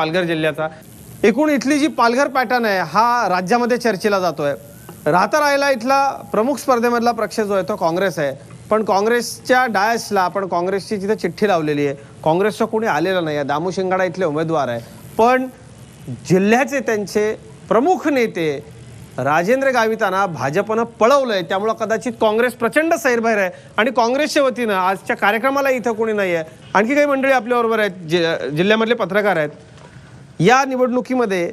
पालघर जिल्ह्याचा. एकूण इथली जी पालघर पॅटर्न आहे हा राज्यामध्ये चर्चेला जातोय. राहता राहिला इथला प्रमुख स्पर्धेमधला पक्ष जो आहे तो काँग्रेस आहे. पण काँग्रेसच्या डायसला आपण काँग्रेसची जिथे चिठ्ठी लावलेली आहे काँग्रेसचं कोणी आलेलं नाही आहे. दामू शिंगाडा इथले उमेदवार आहे. पण जिल्ह्याचे त्यांचे प्रमुख नेते राजेंद्र गावितांना भाजपनं पळवलं आहे त्यामुळं कदाचित काँग्रेस प्रचंड सैरभैर आहे. आणि काँग्रेसच्या वतीनं आजच्या कार्यक्रमाला इथं कोणी नाही आहे आणखी काही मंडळी आपल्याबरोबर आहेत जि- जिल्ह्यामधले पत्रकार आहेत. या निवडणुकीमध्ये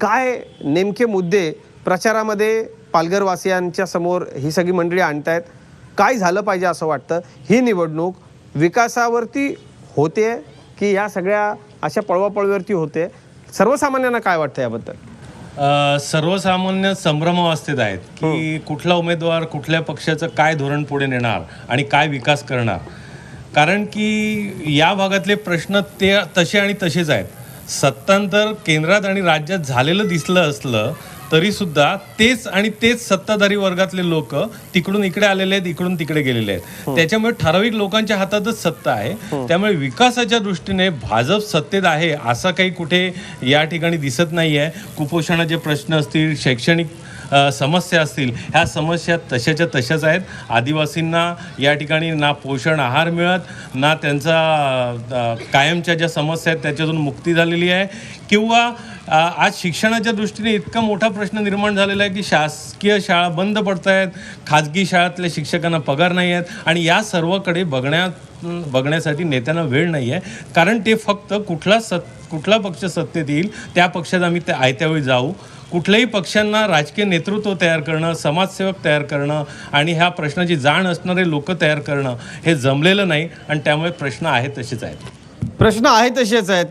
काय नेमके मुद्दे प्रचारामध्ये पालघरवासियांच्या समोर ही सगळी मंडळी आणतायत? काय झालं पाहिजे असं वाटतं? ही निवडणूक विकासावरती होते की या सगळ्या अशा पळवापळवीवरती होते? सर्वसामान्यांना काय वाटतं याबद्दल? सर्वसामान्य संभ्रमावस्थेत आहेत की कुठला उमेदवार कुठल्या पक्षाचं काय धोरण पुढे नेणार आणि काय विकास करणार? कारण की या भागातले प्रश्न ते तसे आणि तसेच आहेत. सत्तांतर केंद्रात आणि राज्यात झालेलं दिसलं असलं तरी सुद्धा तेच आणि तेच सत्ताधारी वर्गातले लोक तिकडून इकडे आलेले आहेत इकडून तिकडे गेलेले आहेत. त्याच्यामुळे ठराविक लोकांच्या हातातच सत्ता आहे. त्यामुळे विकासाच्या दृष्टीने भाजप सत्तेत आहे असं काही कुठे या ठिकाणी दिसत नाही आहे कुपोषणाचे प्रश्न असतील शैक्षणिक समस्या असतील ह्या समस्या तशाच्या तशाच आहेत. आदिवासींना या ठिकाणी ना पोषण आहार मिळत ना त्यांचा कायमच्या ज्या समस्या आहेत त्याच्यातून मुक्ती झालेली आहे. किंवा आज शिक्षणाच्या दृष्टीने इतका मोठा प्रश्न निर्माण झालेला आहे की शासकीय शाळा बंद पडत आहेत खाजगी शाळातल्या शिक्षकांना पगार नाही आहेत आणि या सर्वकडे बघण्यात बघण्यासाठी नेत्यांना वेळ नाही आहे. कारण ते फक्त कुठला सत् कुठला पक्ष सत्तेत येईल त्या पक्षात आम्ही त्या आयत्यावेळी जाऊ. कुठल्याही पक्षांना राजकीय नेतृत्व तयार करणं समाजसेवक तयार करणं आणि ह्या प्रश्नाची जाण असणारे लोक तयार करणं हे जमलेलं नाही आणि त्यामुळे प्रश्न आहेत तसेच आहेत. प्रश्न आहे तसेच आहेत.